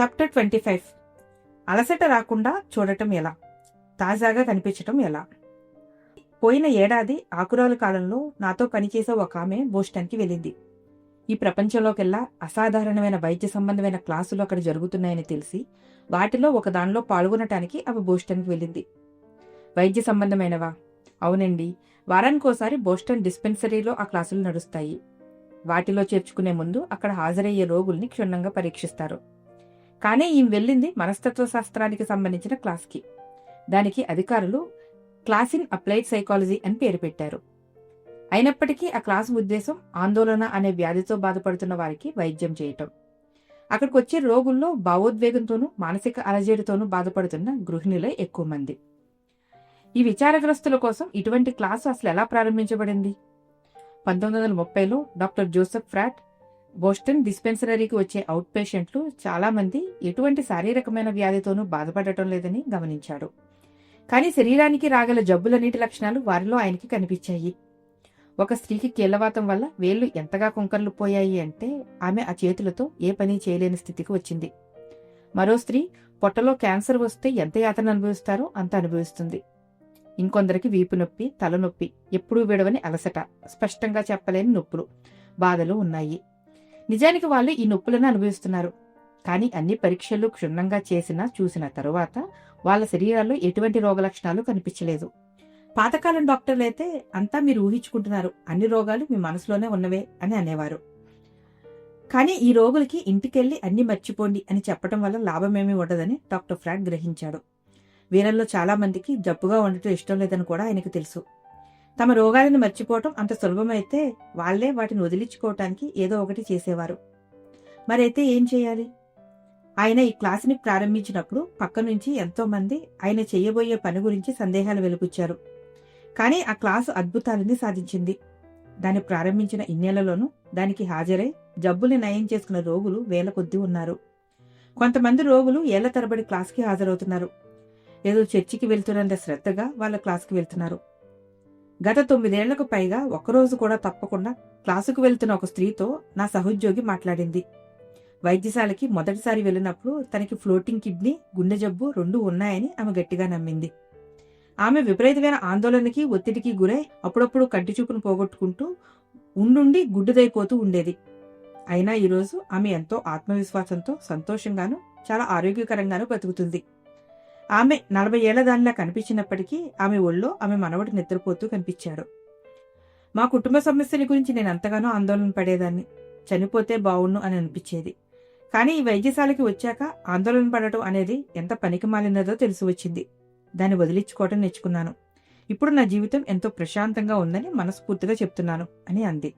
Chapter twenty five అలసట రాకుండా చూడటం ఎలా? తాజాగా కనిపించటం ఎలా? పోయిన ఏడాది ఆకురాలు కాలంలో నాతో పనిచేసే ఒక ఆమె బోస్టన్కి వెళ్ళింది. ఈ ప్రపంచంలోకెల్లా అసాధారణమైన వైద్య సంబంధమైన క్లాసులు అక్కడ జరుగుతున్నాయని తెలిసి వాటిలో ఒక దానిలో పాల్గొనటానికి ఆమె బోస్టన్కి వెళ్ళింది. వైద్య సంబంధమైనవా? అవునండి. వారానికోసారి బోస్టన్ డిస్పెన్సరీలో ఆ క్లాసులు నడుస్తాయి. వాటిలో చేర్చుకునే ముందు అక్కడ హాజరయ్యే రోగుల్ని క్షుణ్ణంగా పరీక్షిస్తారు. కానీ ఈమె వెళ్ళింది మనస్తత్వ శాస్త్రానికి సంబంధించిన క్లాస్కి. దానికి అధికారులు క్లాస్ ఇన్ అప్లైడ్ సైకాలజీ అని పేరు పెట్టారు. అయినప్పటికీ ఆ క్లాసు ఉద్దేశం ఆందోళన అనే వ్యాధితో బాధపడుతున్న వారికి వైద్యం చేయటం. అక్కడికి వచ్చే రోగుల్లో భావోద్వేగంతోనూ మానసిక అలజడితోనూ బాధపడుతున్న గృహిణులే ఎక్కువ మంది. ఈ విచారగ్రస్తుల కోసం ఇటువంటి క్లాసు అసలు ఎలా ప్రారంభించబడింది? పంతొమ్మిది వందల ముప్పైలో డాక్టర్ జోసెఫ్ ఫ్రాట్ బోస్టన్ డిస్పెన్సరీకి వచ్చే అవుట్ పేషెంట్లు చాలా మంది ఎటువంటి శారీరకమైన వ్యాధితోనూ బాధపడటం లేదని గమనించాడు. కానీ శరీరానికి రాగల జబ్బులన్నిటి లక్షణాలు వారిలో ఆయనకి కనిపించాయి. ఒక స్త్రీకి కీళ్ళవాతం వల్ల వేళ్ళు ఎంతగా కుంకర్లు పోయాయి అంటే ఆమె ఆ చేతులతో ఏ పని చేయలేని స్థితికి వచ్చింది. మరో స్త్రీ పొట్టలో క్యాన్సర్ వస్తే ఎంత యాతన అనుభవిస్తారో అంత అనుభవిస్తుంది. ఇంకొందరికి వీపు నొప్పి తలనొప్పి ఎప్పుడూ విడవని అలసట స్పష్టంగా చెప్పలేని నొప్పులు బాధలు ఉన్నాయి. నిజానికి వాళ్ళు ఈ నొప్పులను అనుభవిస్తున్నారు. కానీ అన్ని పరీక్షలు క్షుణ్ణంగా చేసినా చూసిన తరువాత వాళ్ళ శరీరాల్లో ఎటువంటి రోగ లక్షణాలు కనిపించలేదు. పాతకాలం డాక్టర్లు అయితే అంతా మీరు ఊహించుకుంటున్నారు. అన్ని రోగాలు మీ మనసులోనే ఉన్నవే అని అనేవారు. కానీ ఈ రోగులకి ఇంటికెళ్ళి అన్ని మర్చిపోండి అని చెప్పడం వల్ల లాభమేమీ ఉండదని డాక్టర్ ఫ్రాడ్ గ్రహించాడు. వీరల్లో చాలా మందికి జబ్బుగా ఉండటం ఇష్టం లేదని కూడా ఆయనకు తెలుసు. తమ రోగాలను మర్చిపోవటం అంత సులభమైతే వాళ్ళే వాటిని వదిలించుకోవటానికి ఏదో ఒకటి చేసేవారు. మరైతే ఏం చేయాలి? ఆయన ఈ క్లాసుని ప్రారంభించినప్పుడు పక్క నుంచి ఎంతో మంది ఆయన చేయబోయే పని గురించి సందేహాలు వెలుగుచ్చారు కానీ ఆ క్లాసు అద్భుతాలని సాధించింది. దాన్ని ప్రారంభించిన ఇన్నేళ్ళలోనూ దానికి హాజరై జబ్బుల్ని నయం చేసుకున్న రోగులు వేల కొద్దీ ఉన్నారు. కొంతమంది రోగులు ఏళ్ళ తరబడి క్లాస్కి హాజరవుతున్నారు. ఏదో చర్చికి వెళ్తున్నంత శ్రద్ధగా వాళ్ళ క్లాస్కి వెళ్తున్నారు. గత తొమ్మిదేళ్ళకు పైగా ఒక్కరోజు కూడా తప్పకుండా క్లాసుకు వెళ్తున్న ఒక స్త్రీతో నా సహోద్యోగి మాట్లాడింది. వైద్యశాలకి మొదటిసారి వెళ్ళినప్పుడు తనకి ఫ్లోటింగ్ కిడ్నీ గుండె జబ్బు రెండు ఉన్నాయని ఆమె గట్టిగా నమ్మింది. ఆమె విపరీతమైన ఆందోళనకి ఒత్తిడికి గురై అప్పుడప్పుడు కంటి చూపును పోగొట్టుకుంటూ ఉండుండి గుడ్డుదైపోతూ ఉండేది. అయినా ఈరోజు ఆమె ఎంతో ఆత్మవిశ్వాసంతో సంతోషంగాను చాలా ఆరోగ్యకరంగాను బతుకుతుంది. ఆమె నలభై ఏళ్ళ దానిలా కనిపించినప్పటికీ ఆమె ఒళ్ళో ఆమె మనవడు నిద్రపోతూ కనిపించాడు. మా కుటుంబ సమస్యల గురించి నేను అంతగానో ఆందోళన పడేదాన్ని. చనిపోతే బావుణ్ణు అని అనిపించేది. కానీ ఈ వైద్యశాలకి వచ్చాక ఆందోళన పడటం అనేది ఎంత పనికి మాలినదో తెలిసి వచ్చింది. దాన్ని వదిలించుకోవటం నేర్చుకున్నాను. ఇప్పుడు నా జీవితం ఎంతో ప్రశాంతంగా ఉందని మనస్ఫూర్తిగా చెప్తున్నాను అని అంది.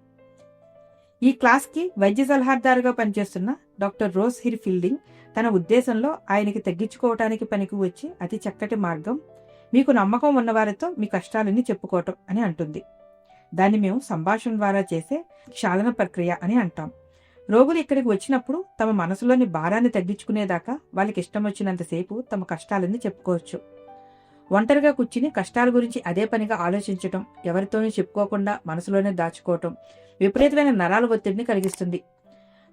ఈ క్లాస్కి వైద్య సలహాదారుగా పనిచేస్తున్న డాక్టర్ రోజ్ హిర్ ఫీల్డింగ్ తన ఉద్దేశంలో ఆయనకి తగ్గించుకోవటానికి పనికి వచ్చి అతి చక్కటి మార్గం మీకు నమ్మకం ఉన్నవారితో మీ కష్టాలని చెప్పుకోవటం అని అంటుంది. దాన్ని మేము సంభాషణ ద్వారా చేసే క్షాళన ప్రక్రియ అని అంటాం. రోగులు ఇక్కడికి వచ్చినప్పుడు తమ మనసులోని భారాన్ని తగ్గించుకునేదాకా వాళ్ళకి ఇష్టం వచ్చినంతసేపు తమ కష్టాలని చెప్పుకోవచ్చు. ఒంటరిగా కూర్చుని కష్టాల గురించి అదే పనిగా ఆలోచించటం ఎవరితోనూ చెప్పుకోకుండా మనసులోనే దాచుకోవటం విపరీతమైన నరాల ఒత్తిడిని కలిగిస్తుంది.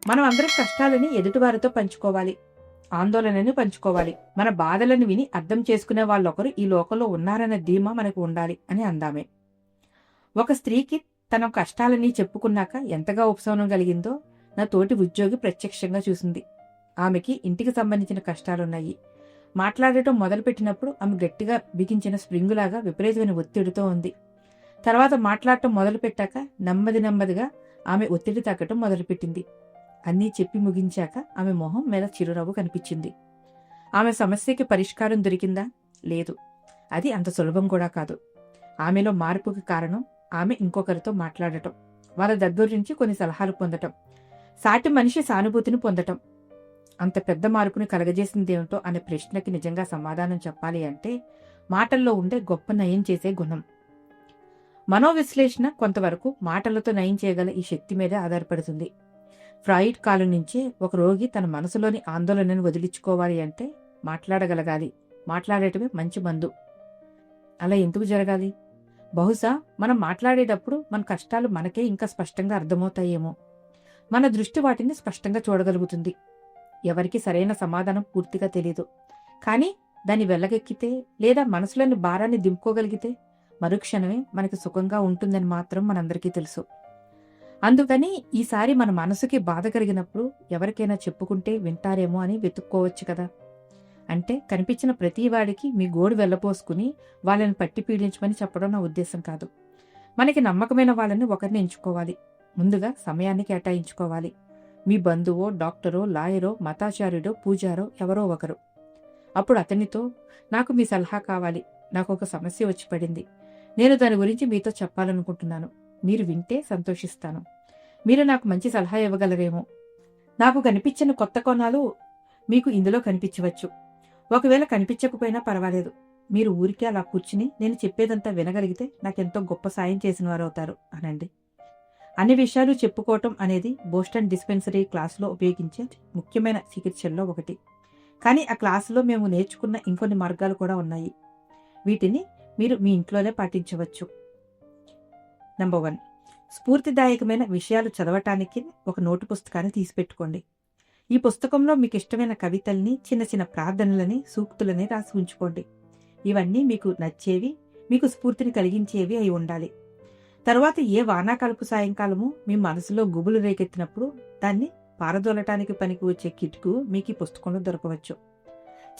మనం అందరం కష్టాలని ఎదుటివారితో పంచుకోవాలి. ఆందోళనని పంచుకోవాలి. మన బాధలను విని అర్థం చేసుకునే వాళ్ళొకరు ఈ లోకంలో ఉన్నారన్న ధీమా మనకు ఉండాలి అని అందామే. ఒక స్త్రీకి తన కష్టాలని చెప్పుకున్నాక ఎంతగా ఉపశమనం కలిగిందో నా తోటి ఉద్యోగి ప్రత్యక్షంగా చూసింది. ఆమెకి ఇంటికి సంబంధించిన కష్టాలున్నాయి. మాట్లాడటం మొదలుపెట్టినప్పుడు ఆమె గట్టిగా బిగించిన స్ప్రింగులాగా విపరీతమైన ఒత్తిడితో ఉంది. తర్వాత మాట్లాడటం మొదలుపెట్టాక నెమ్మది నెమ్మదిగా ఆమె ఒత్తిడి తగ్గటం మొదలుపెట్టింది. అన్నీ చెప్పి ముగించాక ఆమె మొహం మీద చిరునవ్వు కనిపించింది. ఆమె సమస్యకి పరిష్కారం దొరికిందా? లేదు. అది అంత సులభం కూడా కాదు. ఆమెలో మార్పుకి కారణం ఆమె ఇంకొకరితో మాట్లాడటం వాళ్ళ దగ్గర నుంచి కొన్ని సలహాలు పొందటం సాటి మనిషి సానుభూతిని పొందటం. అంత పెద్ద మార్పుని కలగజేసిందేమిటో అనే ప్రశ్నకి నిజంగా సమాధానం చెప్పాలి అంటే మాటల్లో ఉండే గొప్ప నయం చేసే గుణం. మనోవిశ్లేషణ కొంతవరకు మాటలతో నయం చేయగల ఈ శక్తి మీద ఆధారపడుతుంది. ఫ్రాయిడ్ కాలం నుంచి ఒక రోగి తన మనసులోని ఆందోళనను వదిలించుకోవాలి అంటే మాట్లాడగలగాలి. మాట్లాడేటమే మంచి మందు. అలా ఎందుకు జరగాలి? బహుశా మనం మాట్లాడేటప్పుడు మన కష్టాలు మనకే ఇంకా స్పష్టంగా అర్థమవుతాయేమో. మన దృష్టి వాటిని స్పష్టంగా చూడగలుగుతుంది. ఎవరికి సరైన సమాధానం పూర్తిగా తెలియదు కానీ దాన్ని వెళ్ళగెక్కితే లేదా మనసులోని భారాన్ని దింపుకోగలిగితే మరుక్షణమే మనకి సుఖంగా ఉంటుందని మాత్రం మనందరికీ తెలుసు. అందుకని ఈసారి మన మనసుకి బాధ కలిగినప్పుడు ఎవరికైనా చెప్పుకుంటే వింటారేమో అని వెతుక్కోవచ్చు కదా. అంటే కనిపించిన ప్రతి వాడికి మీ గోడు వెళ్ళపోసుకుని వాళ్ళని పట్టి పీడించమని చెప్పడం నా ఉద్దేశం కాదు. మనకి నమ్మకమైన వాళ్ళని ఒకరిని ఎంచుకోవాలి. ముందుగా సమయాన్ని కేటాయించుకోవాలి. మీ బంధువో డాక్టరో లాయరో మతాచార్యుడో పూజారో ఎవరో ఒకరు. అప్పుడు అతనితో నాకు మీ సలహా కావాలి. నాకు ఒక సమస్య వచ్చి పడింది. నేను దాని గురించి మీతో చెప్పాలనుకుంటున్నాను. మీరు వింటే సంతోషిస్తాను. మీరు నాకు మంచి సలహా ఇవ్వగలరేమో. నాకు కనిపించిన కొత్త కోణాలు మీకు ఇందులో కనిపించవచ్చు. ఒకవేళ కనిపించకపోయినా పర్వాలేదు. మీరు ఊరికే అలా కూర్చుని నేను చెప్పేదంతా వినగలిగితే నాకెంతో గొప్ప సాయం చేసిన వారు అవుతారు అనండి. అన్ని విషయాలు చెప్పుకోవటం అనేది బోస్టన్ డిస్పెన్సరీ క్లాసులో ఉపయోగించే ముఖ్యమైన చికిత్సల్లో ఒకటి. కానీ ఆ క్లాసులో మేము నేర్చుకున్న ఇంకొన్ని మార్గాలు కూడా ఉన్నాయి. వీటిని మీరు మీ ఇంట్లోనే పాటించవచ్చు. నంబర్ వన్ స్ఫూర్తిదాయకమైన విషయాలు చదవటానికి ఒక నోటు పుస్తకాన్ని తీసిపెట్టుకోండి ఈ పుస్తకంలో మీకు ఇష్టమైన కవితల్ని చిన్న చిన్న ప్రార్థనలని సూక్తులని రాసి ఉంచుకోండి. ఇవన్నీ మీకు నచ్చేవి మీకు స్ఫూర్తిని కలిగించేవి అయి ఉండాలి. తర్వాత ఏ వానాకాలపు సాయంకాలము మీ మనసులో గుబులు రేకెత్తినప్పుడు దాన్ని పారదోలటానికి పనికి వచ్చే కిట్కు మీకు ఈ పుస్తకంలో దొరకవచ్చు.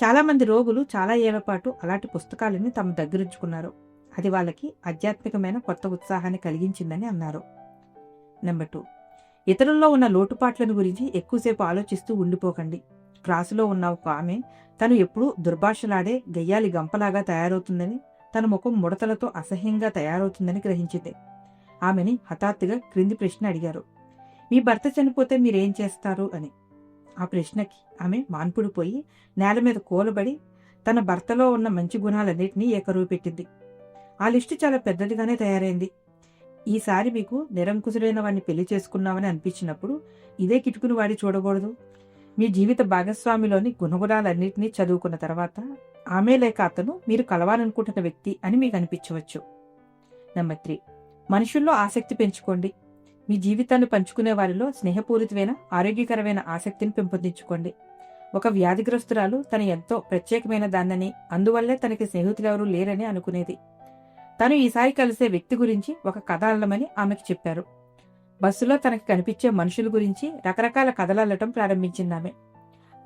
చాలామంది రోగులు చాలా ఏళ్ళ పాటు అలాంటి పుస్తకాలని తమ దగ్గరుంచుకున్నారు అది వాళ్ళకి ఆధ్యాత్మికమైన కొత్త ఉత్సాహాన్ని కలిగించిందని అన్నారు. Number two. ఇతరుల్లో ఉన్న లోటుపాట్లను గురించి ఎక్కువసేపు ఆలోచిస్తూ ఉండిపోకండి. క్లాసులో ఉన్న ఒక ఆమె తను ఎప్పుడూ దుర్భాషలాడే గయ్యాలి గంపలాగా తయారవుతుందని తన ముఖం ముడతలతో అసహ్యంగా తయారవుతుందని గ్రహించింది. ఆమెని హఠాత్తుగా క్రింది ప్రశ్న అడిగారు. మీ భర్త చనిపోతే మీరేం చేస్తారు? అని. ఆ ప్రశ్నకి ఆమె మాన్పుడిపోయి నేల మీద కూలబడి తన భర్తలో ఉన్న మంచి గుణాలన్నింటినీ ఏకరువు పెట్టింది. ఆ లిస్టు చాలా పెద్దదిగానే తయారైంది. ఈసారి మీకు నిరంకుశుడైన వాడిని పెళ్ళి చేసుకున్నామని అనిపించినప్పుడు ఇదే కిటుకుని వాడి చూడకూడదు. మీ జీవిత భాగస్వామిలోని గుణగుణాలన్నింటినీ చదువుకున్న తర్వాత ఆమె లేక అతను మీరు కలవాలనుకుంటున్న వ్యక్తి అని మీకు అనిపించవచ్చు. Number three. మనుషుల్లో ఆసక్తి పెంచుకోండి. మీ జీవితాన్ని పంచుకునే వారిలో స్నేహపూరితమైన ఆరోగ్యకరమైన ఆసక్తిని పెంపొందించుకోండి. ఒక వ్యాధిగ్రస్తురాలు తన ఎంతో ప్రత్యేకమైన దాన్నని అందువల్లే తనకి స్నేహితులెవరూ లేరని అనుకునేది. తను ఈసారి కలిసే వ్యక్తి గురించి ఒక కథ అల్లమని ఆమెకు చెప్పారు. బస్సులో తనకి కనిపించే మనుషుల గురించి రకరకాల కథలు అల్లటం ప్రారంభించింది ఆమె.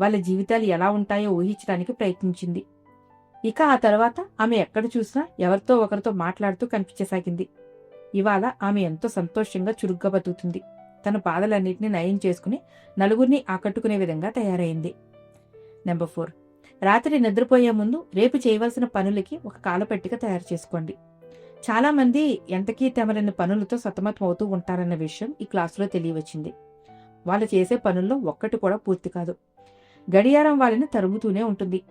వాళ్ళ జీవితాలు ఎలా ఉంటాయో ఊహించడానికి ప్రయత్నించింది. ఇక ఆ తర్వాత ఆమె ఎక్కడ చూసినా ఎవరితో ఒకరితో మాట్లాడుతూ కనిపించసాగింది. ఇవాళ ఆమె ఎంతో సంతోషంగా చురుగ్గా బతుకుతుంది. తన బాధలన్నింటినీ నయం చేసుకుని నలుగురిని ఆకట్టుకునే విధంగా తయారైంది. Number four. రాత్రి నిద్రపోయే ముందు రేపు చేయవలసిన పనులకి ఒక కాలపట్టిక తయారు చేసుకోండి. చాలా మంది ఎంతకీ తెమరని పనులతో సతమతం అవుతూ ఉంటారన్న విషయం ఈ క్లాసులో తెలియవచ్చింది. వాళ్ళు చేసే పనుల్లో ఒక్కటి కూడా పూర్తి కాదు. గడియారం వాళ్ళని తరుగుతూనే ఉంటుంది.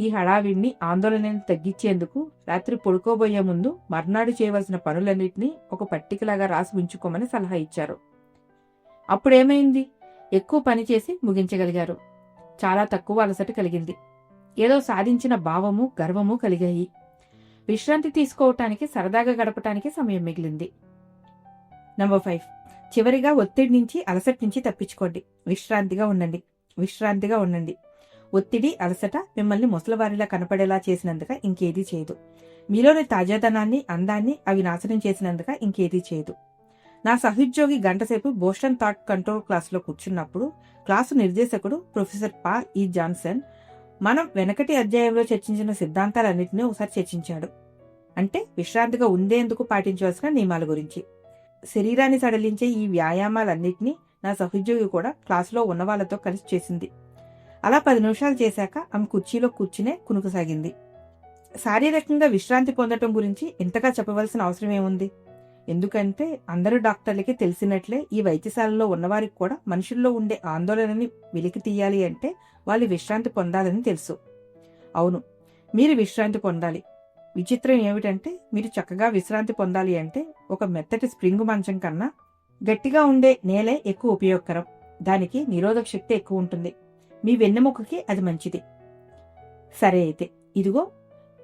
ఈ హడావిడిని ఆందోళనని తగ్గించేందుకు రాత్రి పడుకోబోయే ముందు మర్నాడు చేయవలసిన పనులన్నింటినీ ఒక పట్టికలాగా రాసి ఉంచుకోమని సలహా ఇచ్చారు. అప్పుడేమైంది? ఎక్కువ పని చేసి ముగించగలిగారు. చాలా తక్కువ అలసట కలిగింది. ఏదో సాధించిన భావము గర్వము కలిగాయి. విశ్రాంతి తీసుకోవటానికి సరదాగా గడపటానికి సమయం మిగిలింది. నంబర్ ఫైవ్ చివరిగా ఒత్తిడి నుంచి అలసట నుంచి తప్పించుకోండి. విశ్రాంతిగా ఉండండి. విశ్రాంతిగా ఉండండి. ఒత్తిడి అలసట మిమ్మల్ని ముసలివారిలా కనపడేలా చేసినందుక ఇంకేదీ చేయదు. మీలోని తాజాదనాన్ని అందాన్ని అవి నాశనం చేసినందుక ఇంకేదీ చేయదు. నా సహోద్యోగి గంటసేపు బోస్టన్ థాట్ కంట్రోల్ క్లాస్లో కూర్చున్నప్పుడు క్లాసు నిర్దేశకుడు ప్రొఫెసర్ పా ఈ జాన్సన్ మనం వెనకటి అధ్యాయంలో చర్చించిన సిద్ధాంతాలన్నింటినీ ఒకసారి చర్చించాడు. అంటే విశ్రాంతిగా ఉండేందుకు పాటించవలసిన నియమాల గురించి. శరీరాన్ని సడలించే ఈ వ్యాయామాలన్నింటినీ నా సహోద్యోగి కూడా క్లాసులో ఉన్న వాళ్ళతో కలిసి చేసింది. అలా పది నిమిషాలు చేశాక ఆమె కుర్చీలో కూర్చునే కునుకసాగింది శారీరకంగా విశ్రాంతి పొందటం గురించి ఇంతగా చెప్పవలసిన అవసరం ఏముంది ఎందుకంటే అందరు డాక్టర్లకి తెలిసినట్లే ఈ వైద్యశాలలో ఉన్నవారికి కూడా మనుషుల్లో ఉండే ఆందోళనని వెలికి తీయాలి అంటే వాళ్ళు విశ్రాంతి పొందాలని తెలుసు. అవును మీరు విశ్రాంతి పొందాలి. విచిత్రం ఏమిటంటే మీరు చక్కగా విశ్రాంతి పొందాలి అంటే ఒక మెత్తటి స్ప్రింగ్ మంచం కన్నా గట్టిగా ఉండే నేలే ఎక్కువ ఉపయోగకరం. దానికి నిరోధక శక్తి ఎక్కువ ఉంటుంది. మీ వెన్నెముకకి అది మంచిది. సరే అయితే ఇదిగో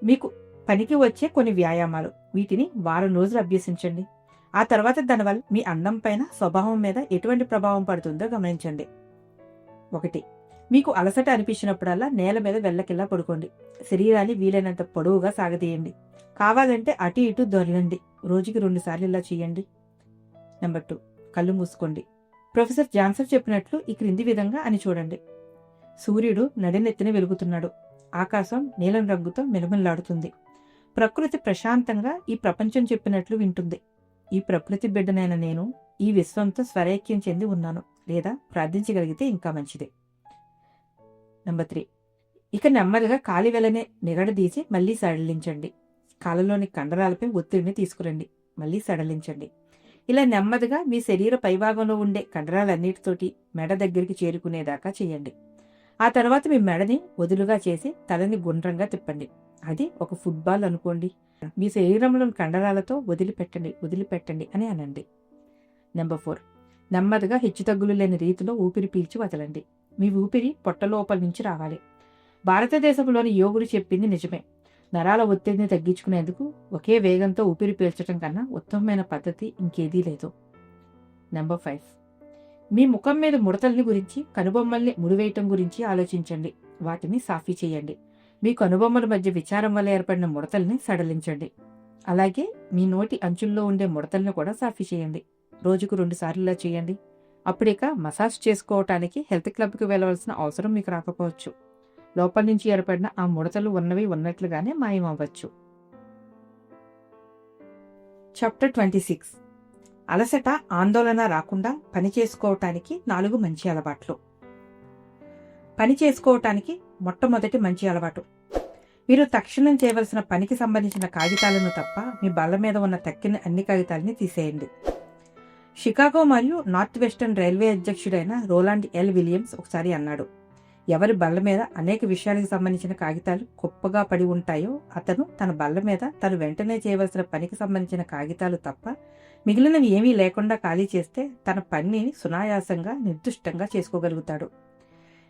మీకు పనికి వచ్చే కొన్ని వ్యాయామాలు. వీటిని వారం రోజులు అభ్యసించండి. ఆ తర్వాత దానివల్ల మీ అందం పైన స్వభావం మీద ఎటువంటి ప్రభావం పడుతుందో గమనించండి. ఒకటి మీకు అలసట అనిపించినప్పుడల్లా నేల మీద వెళ్ళకిల్లా పడుకోండి. శరీరాన్ని వీలైనంత పొడవుగా సాగదీయండి. కావాలంటే అటు ఇటు దొరలండి. రోజుకి రెండు సార్లు ఇలా చేయండి. నెంబర్ టూ కళ్ళు మూసుకోండి. ప్రొఫెసర్ జాన్సన్ చెప్పినట్లు ఈ క్రింది విధంగా అని చూడండి. సూర్యుడు నడినెత్తిన వెలుగుతున్నాడు. ఆకాశం నీలం రంగుతో మెలమెల్లాడుతుంది ప్రకృతి ప్రశాంతంగా ఈ ప్రపంచం చెప్పినట్లు వింటుంది. ఈ ప్రకృతి బిడ్డనైన నేను ఈ విశ్వంతో స్వరైక్యం చెంది ఉన్నాను లేదా ప్రార్థించగలిగితే ఇంకా మంచిది. Number three. ఇక నెమ్మదిగా కాలి వెలనే నిగడదీసి మళ్ళీ సడలించండి. కాళ్ళలోని కండరాలపై ఒత్తిడిని తీసుకురండి. మళ్ళీ సడలించండి. ఇలా నెమ్మదిగా మీ శరీర పైభాగంలో ఉండే కండరాలన్నిటితోటి మెడ దగ్గరికి చేరుకునేదాకా చేయండి. ఆ తర్వాత మీ మెడని వదులుగా చేసి తలని గుండ్రంగా తిప్పండి. అది ఒక ఫుట్బాల్ అనుకోండి. మీ శరీరంలోని కండరాలతో వదిలిపెట్టండి వదిలిపెట్టండి అని అనండి. నెంబర్ ఫోర్ నెమ్మదిగా హెచ్చుతగ్గులు లేని రీతిలో ఊపిరి పీల్చి వదలండి. మీ ఊపిరి పొట్ట లోపల నుంచి రావాలి. భారతదేశంలోని యోగుడు చెప్పింది నిజమే. నరాల ఒత్తిడిని తగ్గించుకునేందుకు ఒకే వేగంతో ఊపిరి పీల్చడం కన్నా ఉత్తమమైన పద్ధతి ఇంకేదీ లేదు. నెంబర్ ఫైవ్ మీ ముఖం మీద ముడతల్ని గురించి కనుబొమ్మల్ని ముడివేయటం గురించి ఆలోచించండి. వాటిని సాఫీ చేయండి. మీ కనుబొమ్మల మధ్య విచారం వల్ల ఏర్పడిన ముడతల్ని సడలించండి. అలాగే మీ నోటి అంచుల్లో ఉండే ముడతల్ని కూడా సాఫీ చేయండి. రోజుకు రెండుసార్లు ఇలా చేయండి. అప్పుడిక మసాజ్ చేసుకోవటానికి హెల్త్ క్లబ్కి వెళ్ళవలసిన అవసరం మీకు రాకపోవచ్చు. లోపల నుంచి ఏర్పడిన ఆ ముడతలు ఉన్నవి ఉన్నట్లుగానే మాయం అవ్వచ్చు చాప్టర్ ట్వంటీ సిక్స్. అలసట ఆందోళన రాకుండా పని చేసుకోవటానికి నాలుగు మంచి అలవాట్లు. పని చేసుకోవటానికి మొట్టమొదటి మంచి అలవాటు. మీరు తక్షణం చేయవలసిన పనికి సంబంధించిన కాగితాలను తప్ప మీ బల్ల మీద ఉన్న తక్కిన అన్ని కాగితాలని తీసేయండి. షికాగో మరియు నార్త్ వెస్టర్న్ రైల్వే అధ్యక్షుడైన రోలాండ్ ఎల్ విలియమ్స్ ఒకసారి అన్నాడు ఎవరి బల్ల మీద అనేక విషయాలకు సంబంధించిన కాగితాలు కుప్పగా పడి ఉంటాయో అతను తన బల్ల మీద తను వెంటనే చేయవలసిన పనికి సంబంధించిన కాగితాలు తప్ప మిగిలినవి ఏమీ లేకుండా ఖాళీ చేస్తే తన పనిని సునాయాసంగా నిర్దిష్టంగా చేసుకోగలుగుతాడు.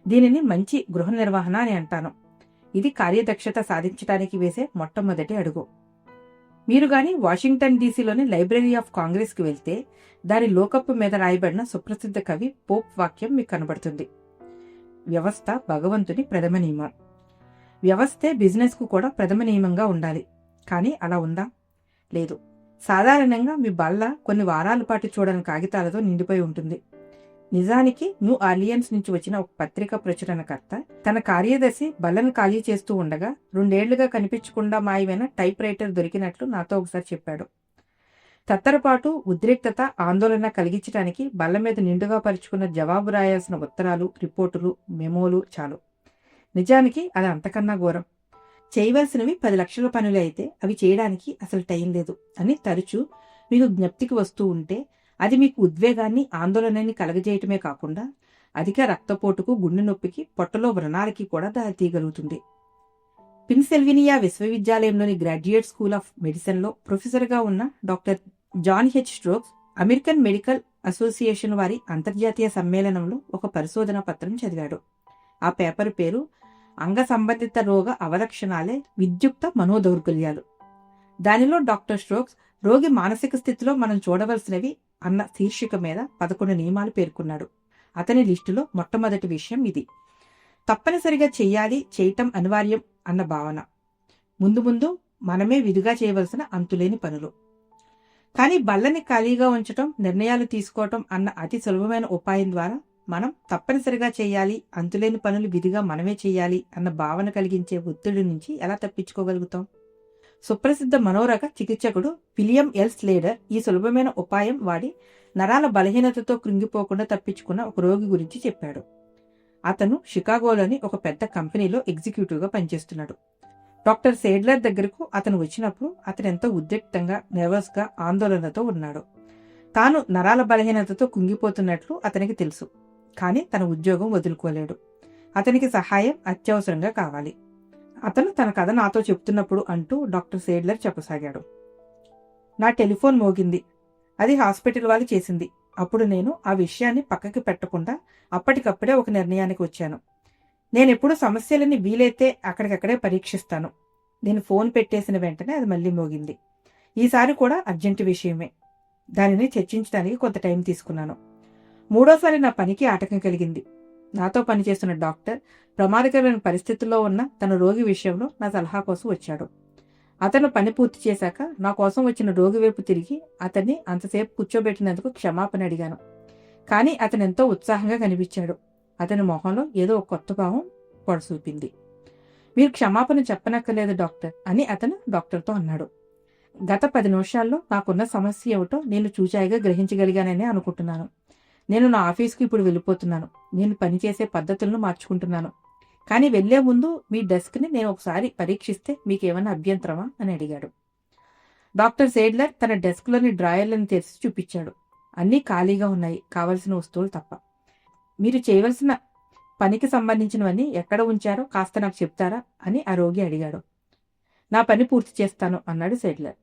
దీనిని మంచి గృహ నిర్వహణ అని అంటాను. ఇది కార్యదక్షత సాధించడానికి వేసే మొట్టమొదటి అడుగు. మీరు గాని వాషింగ్టన్ డీసీలోని లైబ్రరీ ఆఫ్ కాంగ్రెస్కి వెళ్తే దాని లోకప్పు మీద రాయబడిన సుప్రసిద్ధ కవి పోప్ వాక్యం మీకు కనబడుతుంది. వ్యవస్థ భగవంతుని ప్రథమ నియమం. వ్యవస్థే బిజినెస్కు కూడా ప్రథమ నియమంగా ఉండాలి. కానీ అలా ఉందా? లేదు. సాధారణంగా మీ బల్ల కొన్ని వారాల పాటు చూడని కాగితాలతో నిండిపోయి ఉంటుంది. నిజానికి న్యూ ఆర్లియన్స్ నుంచి వచ్చిన ఒక పత్రిక ప్రచురణకర్త తన కార్యదర్శి బల్లను ఖాళీ చేస్తూ ఉండగా రెండేళ్ళుగా కనిపించకుండా మాయమైన టైప్ రైటర్ దొరికినట్లు నాతో ఒకసారి చెప్పాడు. తత్తరపాటు ఉద్రిక్తత ఆందోళన కలిగించడానికి బల్ల మీద నిండుగా పరుచుకున్న జవాబు రాయాల్సిన ఉత్తరాలు రిపోర్టులు మెమోలు చాలు. నిజానికి అది అంతకన్నా ఘోరం. చేయవలసినవి పది లక్షల పనులు అయితే అవి చేయడానికి అసలు టైం లేదు అని తరచూ మీకు జ్ఞప్తికి వస్తూ ఉంటే అది మీకు ఉద్వేగాన్ని ఆందోళనని కలగజేయటమే కాకుండా అధిక రక్తపోటుకు గుండె నొప్పికి పొట్టలో వ్రణాలకి కూడా దారితీయగలుగుతుంది. పిన్సెల్వినియా విశ్వవిద్యాలయంలోని గ్రాడ్యుయేట్ స్కూల్ ఆఫ్ మెడిసిన్లో ప్రొఫెసర్గా ఉన్న doctor John H Strokes American medical association వారి అంతర్జాతీయ సమ్మేళనంలో ఒక పరిశోధన పత్రం చదివాడు. ఆ పేపర్ పేరు అంగ సంబంధిత రోగ అవలక్షణాలే విద్యుక్త మనోదౌర్గల్యాలు దానిలో డాక్టర్ స్ట్రోక్స్ రోగి మానసిక స్థితిలో మనం చూడవలసినవి అన్న శీర్షిక మీద పదకొండు నియమాలు పేర్కొన్నాడు. అతని లిస్టులో మొట్టమొదటి విషయం ఇది. తప్పనిసరిగా చెయ్యాలి చేయటం అనివార్యం అన్న భావన. ముందు ముందు మనమే విధిగా చేయవలసిన అంతులేని పనులు. కానీ బల్లని ఖాళీగా ఉంచటం నిర్ణయాలు తీసుకోవటం అన్న అతి సులభమైన ఉపాయం ద్వారా మనం తప్పనిసరిగా చేయాలి అంతులేని పనులు విధిగా మనమే చేయాలి అన్న భావన కలిగించే ఒత్తిడి నుంచి ఎలా తప్పించుకోగలుగుతాం? సుప్రసిద్ధ మనోరక చికిత్సకుడు విలియం ఎల్. స్లేడర్ ఈ సులభమైన ఉపాయం వాడి నరాల బలహీనతతో కృంగిపోకుండా తప్పించుకున్న ఒక రోగి గురించి చెప్పాడు. అతను షికాగోలోని ఒక పెద్ద కంపెనీలో ఎగ్జిక్యూటివ్గా పనిచేస్తున్నాడు. డాక్టర్ సేడ్లర్ దగ్గరకు అతను వచ్చినప్పుడు అతను ఎంతో ఉద్రిక్తంగా నెర్వస్గా ఆందోళనతో ఉన్నాడు. తాను నరాల బలహీనతతో కుంగిపోతున్నట్లు అతనికి తెలుసు. కానీ తన ఉద్యోగం వదులుకోలేడు. అతనికి సహాయం అత్యవసరంగా కావాలి. అతను తన కథ నాతో చెప్తున్నప్పుడు అంటూ డాక్టర్ సేడ్లర్ చెప్పసాగాడు. నా టెలిఫోన్ మోగింది. అది హాస్పిటల్ వాళ్ళు చేసింది. అప్పుడు నేను ఆ విషయాన్ని పక్కకి పెట్టకుండా అప్పటికప్పుడే ఒక నిర్ణయానికి వచ్చాను. నేనెప్పుడు సమస్యలని వీలైతే అక్కడికక్కడే పరీక్షిస్తాను. నేను ఫోన్ పెట్టేసిన వెంటనే అది మళ్ళీ మోగింది. ఈసారి కూడా అర్జెంటు విషయమే. దానిని చర్చించడానికి కొంత టైం తీసుకున్నాను. మూడోసారి నా పనికి ఆటకం కలిగింది. నాతో పనిచేస్తున్న డాక్టర్ ప్రమాదకరమైన పరిస్థితుల్లో ఉన్న తన రోగి విషయంలో నా సలహా కోసం వచ్చాడు. అతను పని పూర్తి చేశాక నా కోసం వచ్చిన రోగి వైపు తిరిగి అతన్ని అంతసేపు కూర్చోబెట్టినందుకు క్షమాపణ అడిగాను. కానీ అతను ఎంతో ఉత్సాహంగా కనిపించాడు. అతని మొహంలో ఏదో ఒక కొత్త భావం పొడసూపింది. మీరు క్షమాపణ చెప్పనక్కర్లేదు డాక్టర్ అని అతను డాక్టర్తో అన్నాడు. గత పది నిమిషాల్లో నాకున్న సమస్య ఏమిటో నేను చూచాయిగా గ్రహించగలిగానని అనుకుంటున్నాను. నేను నా ఆఫీస్కి ఇప్పుడు వెళ్ళిపోతున్నాను. నేను పనిచేసే పద్ధతులను మార్చుకుంటున్నాను. కానీ వెళ్ళే ముందు మీ డెస్క్ని నేను ఒకసారి పరీక్షిస్తే మీకేమైనా అభ్యంతరమా అని అడిగాడు. డాక్టర్ సేడ్లర్ తన డెస్క్లోని డ్రాయర్లను తెరిచి చూపించాడు. అన్నీ ఖాళీగా ఉన్నాయి. కావలసిన వస్తువులు తప్ప. మీరు చేయవలసిన పనికి సంబంధించినవన్నీ ఎక్కడ ఉంచారో కాస్త నాకు చెప్తారా అని ఆ రోగి అడిగాడు. నా పని పూర్తి చేస్తాను అన్నాడు సెడ్లర్.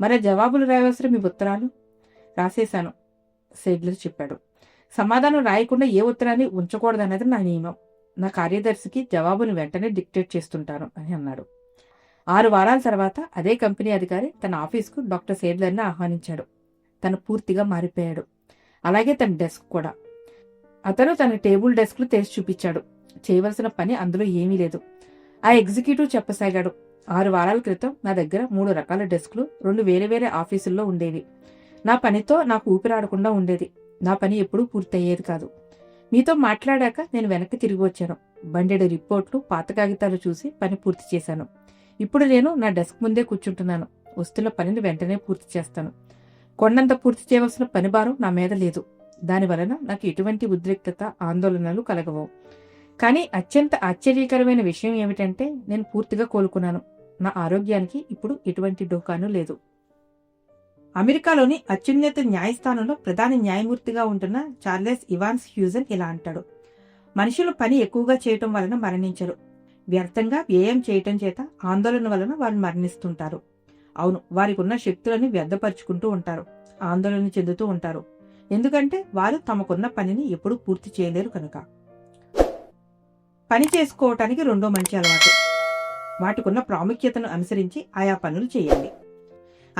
మరి జవాబులు రాయవలసిన మీ ఉత్తరాలు? రాసేశాను సెడ్లర్ చెప్పాడు. సమాధానం రాయకుండా ఏ ఉత్తరాన్ని ఉంచకూడదన్నది నా నియమం. నా కార్యదర్శికి జవాబును వెంటనే డిక్టేట్ చేస్తుంటాను అని అన్నాడు. ఆరు వారాల తర్వాత అదే కంపెనీ అధికారి తన ఆఫీస్కు డాక్టర్ సేడ్లర్ని ఆహ్వానించాడు. తను పూర్తిగా మారిపోయాడు. అలాగే తన డెస్క్ కూడా. అతను తన టేబుల్ డెస్క్లు తెరిచి చూపించాడు. చేయవలసిన పని అందులో ఏమీ లేదు. ఆ ఎగ్జిక్యూటివ్ చెప్పసాగాడు. ఆరు వారాల క్రితం నా దగ్గర మూడు రకాల డెస్క్లు రెండు వేరే వేరే ఆఫీసుల్లో ఉండేవి. నా పనితో నాకు ఊపిరాడకుండా ఉండేది. నా పని ఎప్పుడూ పూర్తయ్యేది కాదు. మీతో మాట్లాడాక నేను వెనక్కి తిరిగి వచ్చాను. బండెడు రిపోర్ట్లు పాత కాగితాలు చూసి పని పూర్తి చేశాను. ఇప్పుడు నేను నా డెస్క్ ముందే కూర్చుంటున్నాను. వస్తున్న పనిని వెంటనే పూర్తి చేస్తాను. కొండంత పూర్తి చేయవలసిన పని భారం నా మీద లేదు. దాని వలన నాకు ఎటువంటి ఉద్రిక్తత ఆందోళనలు కలగవు. కానీ అత్యంత ఆశ్చర్యకరమైన విషయం ఏమిటంటే నేను పూర్తిగా కోలుకున్నాను. నా ఆరోగ్యానికి ఇప్పుడు ఎటువంటి డోకాను లేదు. అమెరికాలోని అత్యున్నత న్యాయస్థానంలో ప్రధాన న్యాయమూర్తిగా ఉంటున్న చార్లెస్ ఇవాన్స్ హ్యూజన్ ఇలా అంటాడు. మనుషులు పని ఎక్కువగా చేయటం వలన మరణించరు. వ్యర్థంగా వ్యయం చేయటం చేత ఆందోళన వలన వారు మరణిస్తుంటారు. అవును వారికి ఉన్న శక్తులను వ్యర్థపరుచుకుంటూ ఉంటారు ఆందోళన చెందుతూ ఉంటారు. ఎందుకంటే వారు తమకున్న పనిని ఎప్పుడూ పూర్తి చేయలేరు కనుక. పని చేసుకోవటానికి రెండో మంచి అలవాటు. వాటికున్న ప్రాముఖ్యతను అనుసరించి ఆయా పనులు చేయాలి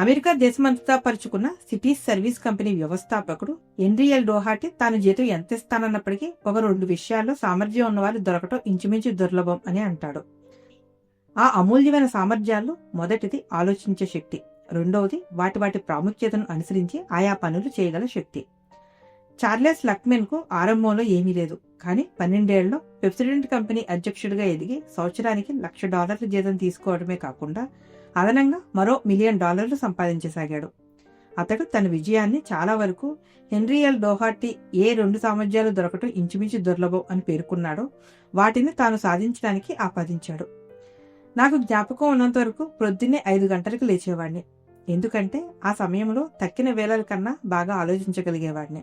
అమెరికా దేశమంతటా పరుచుకున్న సిటీస్ సర్వీస్ కంపెనీ వ్యవస్థాపకుడు ఎన్రియల్ డోహాటి తాను జీతం ఎంత ఇస్తానన్నప్పటికీ ఒక రెండు విషయాల్లో సామర్థ్యం ఉన్నవారు దొరకటం ఇంచుమించు దుర్లభం అని అంటాడు. ఆ అమూల్యమైన సామర్థ్యాలు మొదటిది ఆలోచించే శక్తి రెండవది వాటి వాటి ప్రాముఖ్యతను అనుసరించి ఆయా పనులు చేయగల శక్తి. చార్లెస్ లక్మెన్కు ఆరంభంలో ఏమీ లేదు కానీ పన్నెండేళ్ళలో పెప్సిడెంట్ కంపెనీ అధ్యక్షుడిగా ఎదిగి సంవత్సరానికి లక్ష డాలర్ల జీతం తీసుకోవడమే కాకుండా అదనంగా మరో మిలియన్ డాలర్లు సంపాదించసాగాడు. అతడు తన విజయాన్ని చాలా వరకు హెన్రియల్ డోహార్టీ ఏ రెండు సామర్థ్యాలు దొరకటం ఇంచుమించు దుర్లభం అని పేర్కొన్నాడో వాటిని తాను సాధించడానికి ఆపాదించాడు. నాకు జ్ఞాపకం ఉన్నంత వరకు ప్రొద్దున్నే ఐదు గంటలకు లేచేవాడిని ఎందుకంటే ఆ సమయంలో తక్కిన వేళల కన్నా బాగా ఆలోచించగలిగేవాడిని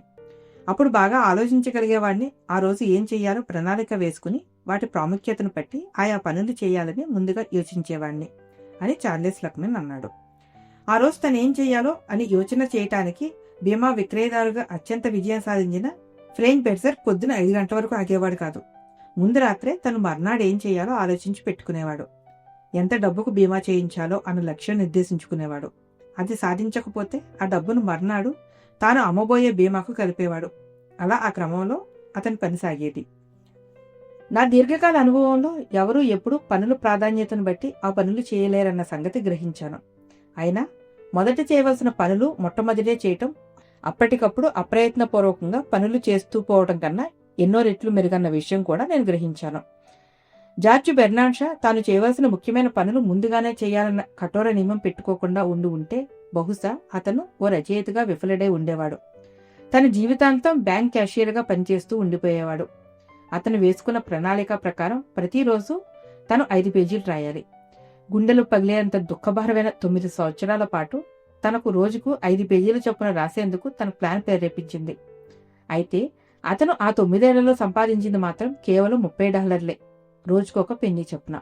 అప్పుడు బాగా ఆలోచించగలిగేవాడిని ఆ రోజు ఏం చేయాలో ప్రణాళిక వేసుకుని వాటి ప్రాముఖ్యతను బట్టి ఆయా పనులు చేయాలని ముందుగా యోచించేవాడిని అని చార్లెస్ లక్మెన్ అన్నాడు. ఆ రోజు తను ఏం చేయాలో అని యోచన చేయటానికి బీమా విక్రయదారుగా అత్యంత విజయం సాధించిన ఫ్రెంచ్ బెడ్సర్ పొద్దున ఐదు గంటల వరకు ఆగేవాడు కాదు. ముందు రాత్రే తను మర్నాడు ఏం చేయాలో ఆలోచించి పెట్టుకునేవాడు. ఎంత డబ్బుకు బీమా చేయించాలో అన్న లక్ష్యం నిర్దేశించుకునేవాడు. అది సాధించకపోతే ఆ డబ్బును మర్నాడు తాను అమ్మబోయే బీమాకు కలిపేవాడు. అలా ఆ క్రమంలో అతని పని సాగేది. నా దీర్ఘకాల అనుభవంలో ఎవరూ ఎప్పుడూ పనుల ప్రాధాన్యతను బట్టి ఆ పనులు చేయలేరన్న సంగతి గ్రహించాను. అయినా మొదట చేయవలసిన పనులు మొట్టమొదటే చేయటం అప్పటికప్పుడు అప్రయత్నపూర్వకంగా పనులు చేస్తూ పోవటం కన్నా ఎన్నో రెట్లు మెరుగన్న విషయం కూడా నేను గ్రహించాను. జార్జ్ బెర్నాన్షా తాను చేయవలసిన ముఖ్యమైన పనులు ముందుగానే చేయాలన్న కఠోర నియమం పెట్టుకోకుండా ఉండి ఉంటే బహుశా అతను ఓ రచయితగా విఫలడై ఉండేవాడు. తన జీవితాంతం బ్యాంక్ క్యాషియర్గా పనిచేస్తూ ఉండిపోయేవాడు. అతను వేసుకున్న ప్రణాళిక ప్రకారం ప్రతిరోజు తను ఐదు పేజీలు రాయాలి. గుండెలు పగిలేంత దుఃఖభారమైన తొమ్మిది సంవత్సరాల పాటు తనకు రోజుకు ఐదు పేజీల చొప్పున రాసేందుకు తన ప్లాన్ ప్రేరేపించింది. అయితే అతను ఆ తొమ్మిదేళ్ళలో సంపాదించింది మాత్రం కేవలం ముప్పై డాలర్లే. రోజుకొక పెన్ని చొప్పున.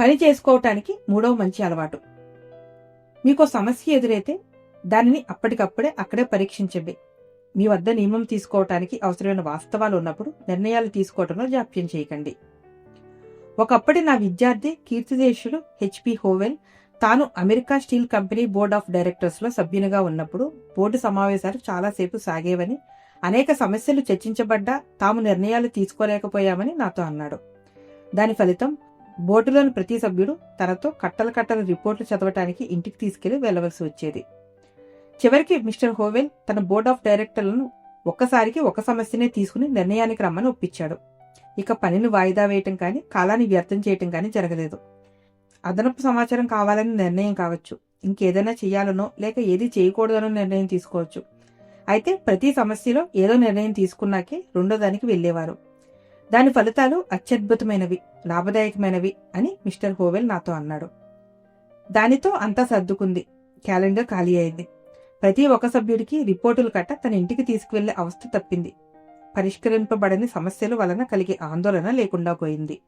పని చేసుకోవటానికి మూడవ మంచి అలవాటు. మీకు సమస్య ఎదురైతే దానిని అప్పటికప్పుడే అక్కడే పరీక్షించండి. మీ వద్ద నియమం తీసుకోవటానికి అవసరమైన వాస్తవాలు ఉన్నప్పుడు నిర్ణయాలు తీసుకోవటంలో జాప్యం చేయకండి. ఒకప్పటి నా విద్యార్థి కీర్తిదేశుడు హెచ్పి హోవెల్ తాను America steel company board of డైరెక్టర్స్లో సభ్యునిగా ఉన్నప్పుడు బోర్డు సమావేశాలు చాలాసేపు సాగేవని అనేక సమస్యలు చర్చించబడ్డా తాము నిర్ణయాలు తీసుకోలేకపోయామని నాతో అన్నాడు. దాని ఫలితం బోర్డులోని ప్రతి సభ్యుడు తనతో కట్టల కట్టల రిపోర్ట్లు చదవటానికి ఇంటికి తీసుకెళ్ళి వెళ్ళవలసి వచ్చేది. చివరికి మిస్టర్ హోవెల్ తన బోర్డ్ ఆఫ్ డైరెక్టర్లను ఒక్కసారికి ఒక సమస్యనే తీసుకుని నిర్ణయానికి రమ్మని ఒప్పించాడు. ఇక పనిని వాయిదా వేయటం కానీ కాలాన్ని వ్యర్థం చేయటం కానీ జరగలేదు. అదనపు సమాచారం కావాలని నిర్ణయం కావచ్చు. ఇంకేదైనా చేయాలనో లేక ఏది చేయకూడదనో నిర్ణయం తీసుకోవచ్చు. అయితే ప్రతి సమస్యలో ఏదో నిర్ణయం తీసుకున్నాకే రెండో దానికి వెళ్ళేవారు దాని ఫలితాలు అత్యద్భుతమైనవి లాభదాయకమైనవి అని మిస్టర్ హోవెల్ నాతో అన్నాడు. దానితో అంతా సర్దుకుంది. క్యాలెండర్ ఖాళీ అయింది. ప్రతి ఒక్క సభ్యుడికి రిపోర్టులు కట్ట తన ఇంటికి తీసుకువెళ్ళే అవస్థ తప్పింది. పరిష్కరింపబడని సమస్యల వలన కలిగే ఆందోళన లేకుండా పోయింది.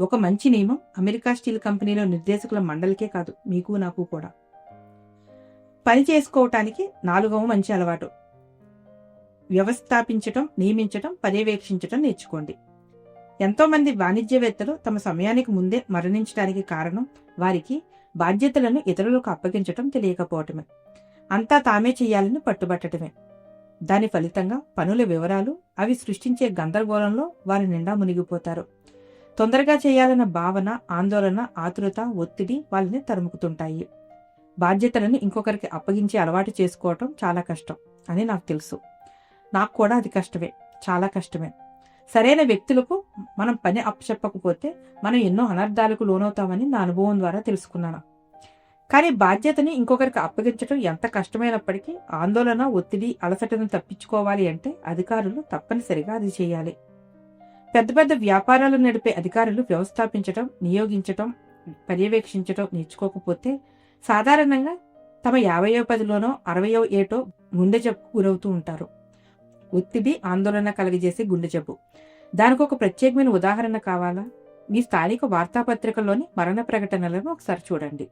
ఒక మంచి నియమం అమెరికా స్టీల్ కంపెనీలో నిర్దేశకుల మండలికే కాదు మీకు నాకు కూడా. పని చేసుకోవటానికి నాలుగవ మంచి అలవాటు. వ్యవస్థాపించటం నియమించటం పర్యవేక్షించటం నేర్చుకోండి. ఎంతోమంది వాణిజ్యవేత్తలు తమ సమయానికి ముందే మరణించడానికి కారణం వారికి బాధ్యతలను ఇతరులకు అప్పగించటం తెలియకపోవటమే. అంతా తామే చేయాలని పట్టుబట్టడమే. దాని ఫలితంగా పనుల వివరాలు అవి సృష్టించే గందరగోళంలో వారి నిండా మునిగిపోతారు. తొందరగా చేయాలన్న భావన ఆందోళన ఆతురత ఒత్తిడి వాళ్ళని తరుముకుతుంటాయి. బాధ్యతలను ఇంకొకరికి అప్పగించి అలవాటు చేసుకోవటం చాలా కష్టం అని నాకు తెలుసు. నాకు కూడా అది కష్టమే చాలా కష్టమే. సరైన వ్యక్తులకు మనం పని అప్పచెప్పకపోతే మనం ఎన్నో అనర్థాలకు లోనవుతామని నా అనుభవం ద్వారా తెలుసుకున్నాను. కానీ బాధ్యతని ఇంకొకరికి అప్పగించడం ఎంత కష్టమైనప్పటికీ ఆందోళన ఒత్తిడి అలసటను తప్పించుకోవాలి అంటే అధికారులు తప్పనిసరిగా అది చేయాలి. పెద్ద పెద్ద వ్యాపారాలు నడిపే అధికారులు వ్యవస్థాపించటం నియోగించటం పర్యవేక్షించటం నేర్చుకోకపోతే సాధారణంగా తమ యాభయో పదిలోనో అరవయో ఏటో గుండె జబ్బు గురవుతూ ఉంటారు. ఒత్తిడి ఆందోళన కలిగజేసే గుండె జబ్బు. దానికి ఒక ప్రత్యేకమైన ఉదాహరణ కావాలా? మీ స్థానిక వార్తాపత్రికల్లోని మరణ ప్రకటనలను ఒకసారి చూడండి.